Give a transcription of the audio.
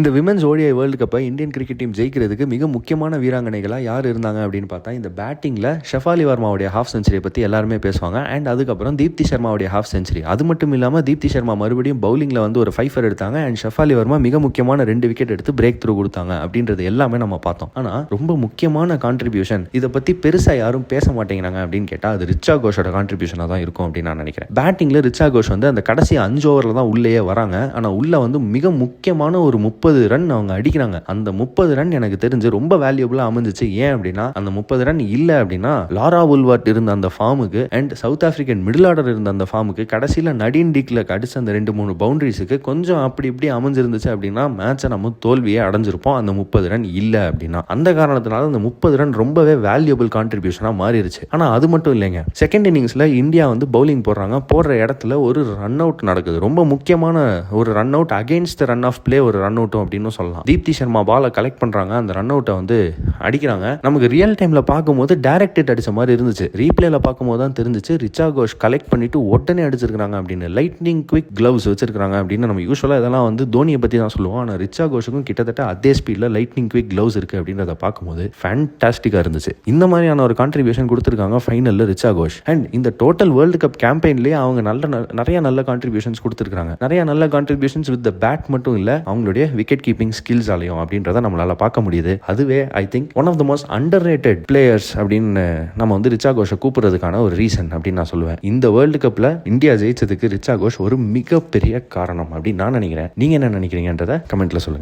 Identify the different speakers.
Speaker 1: இந்த women's ODI world கப்பை Indian cricket team ஜெயிக்கிறதுக்கு மிக முக்கியமான வீராங்கனைகளாக யார் இருந்தாங்க அப்படின்னு பார்த்தா இந்த பேட்டிங்கில் ஷெஃபாலி வர்மாவுடைய ஹாஃப் செஞ்சுரியை பற்றி எல்லாருமே பேசுவாங்க. அண்ட் அதுக்கப்புறம் தீப்தி சர்மாவுடைய ஹாஃப் செஞ்சுரி அது மட்டும் இல்லாமல் தீப்தி சர்மா மறுபடியும் பவுலிங்கில் வந்து ஒரு ஃபைஃபர் எடுத்தாங்க. அண்ட் ஷஃபாலி வர்மா மிக முக்கியமான ரெண்டு விக்கெட் எடுத்து பிரேக் த்ரூ கொடுத்தாங்க அப்படின்றது எல்லாமே நம்ம பார்த்தோம். ஆனால் ரொம்ப முக்கியமான கான்ட்ரிபியூஷன் இதை பற்றி பெருசாக யாரும் பேச மாட்டேங்கிறாங்க அப்படின்னு கேட்டால் அது ரிச்சா கோஷோட கான்ட்ரிபியூஷனாக தான் இருக்கும் அப்படின்னு நான் நினைக்கிறேன். பேட்டிங்கில் ரிச்சா கோஷ் வந்து அந்த கடைசி அஞ்சு ஓவரில் தான் உள்ளேயே வராங்க. ஆனால் உள்ளே வந்து மிக முக்கியமான ஒரு முப்பது முப்பது ரன் அவங்க அடிக்கிறாங்க. அந்த முப்பது ரன் எனக்கு தெரிஞ்சு ரொம்ப வேல்யூபிளாக அமைஞ்சிச்சு. ஏன் அப்படின்னா அந்த முப்பது ரன் இல்லை அப்படின்னா லாரா உல்வாட் இருந்த அந்த ஃபார்முக்கு and south African middle order இருந்த அந்த ஃபார்முக்கு கடைசியில் நடின் டிக்ல அடிச்ச அந்த ரெண்டு மூணு பவுண்டரிஸுக்கு கொஞ்சம் அப்படி இப்படி அமைஞ்சிருந்துச்சு அப்படின்னா மேட்சை நம்ம தோல்வியே அடைஞ்சிருப்போம். அந்த முப்பது ரன் இல்லை அப்படின்னா. அந்த காரணத்தினால அந்த முப்பது ரன் ரொம்பவே வேல்யூபிள் கான்ட்ரிபியூஷனாக மாறிடுச்சு ஆனால் அது மட்டும் இல்லைங்க. செகண்ட் இன்னிங்ஸில் இந்தியா வந்து பவுலிங் போடுறாங்க. போடுற இடத்துல ஒரு ரன் அவுட் நடக்குது. ரொம்ப முக்கியமான ஒரு run out against run of play ஒரு ரன் அவுட் அவுட்டும் அப்படின்னு சொல்லலாம். தீப்தி சர்மா பாலை கலெக்ட் பண்ணுறாங்க அந்த ரன் அவுட்டை வந்து அடிக்கிறாங்க. நமக்கு ரியல் டைமில் பார்க்கும்போது டைரக்ட் ஹிட் அடிச்ச மாதிரி இருந்துச்சு. ரீப்ளேல பார்க்கும்போது தான் தெரிஞ்சிச்சு. ரிச்சா கோஷ் கலெக்ட் பண்ணிட்டு உடனே அடிச்சிருக்காங்க அப்படின்னு. லைட்னிங் குவிக் கிளவுஸ் வச்சிருக்காங்க அப்படின்னு. நம்ம யூஸ்வலாக இதெல்லாம் வந்து தோனியை பற்றி தான் சொல்லுவோம். ஆனால் ரிச்சா கோஷுக்கும் கிட்டத்தட்ட அதே ஸ்பீடில் லைட்னிங் குவிக் கிளவுஸ் இருக்குது அப்படின்றத பார்க்கும்போது ஃபேன்டாஸ்டிக்காக இருந்துச்சு. இந்த மாதிரியான ஒரு கான்ட்ரிபியூஷன் கொடுத்துருக்காங்க ஃபைனலில் ரிச்சா கோஷ். அண்ட் இந்த டோட்டல் வேர்ல்டு கப் கேம்பெயின்லேயே அவங்க நல்ல நிறைய நல்ல கான்ட்ரிபியூஷன்ஸ் கொடுத்துருக்காங்க நிறைய நல்ல கான்ட்ரிபியூஷன்ஸ் வித் த பேட் மட்டும் இல்லை அவங்களுடைய விக்கெட் கீப்பிங் ஸ்கில்ஸாலையும் அப்படின்றத நம்மளால் பார்க்க முடியுது. அதுவே I think one of the most underrated players அப்படின்னு நம்ம வந்து ரிச்சா கோஷை கூப்பிடுறதுக்கான ஒரு ரீசன் அப்படின்னு நான் சொல்லுவேன். இந்த வேர்ல்டு கப்பில் இந்தியா ஜெயிச்சதுக்கு ரிச்சா கோஷ் ஒரு மிகப்பெரிய காரணம் அப்படின்னு நான் நினைக்கிறேன். நீங்கள் என்ன நினைக்கிறீங்கன்றத கமெண்ட்டில் சொல்லுங்கள்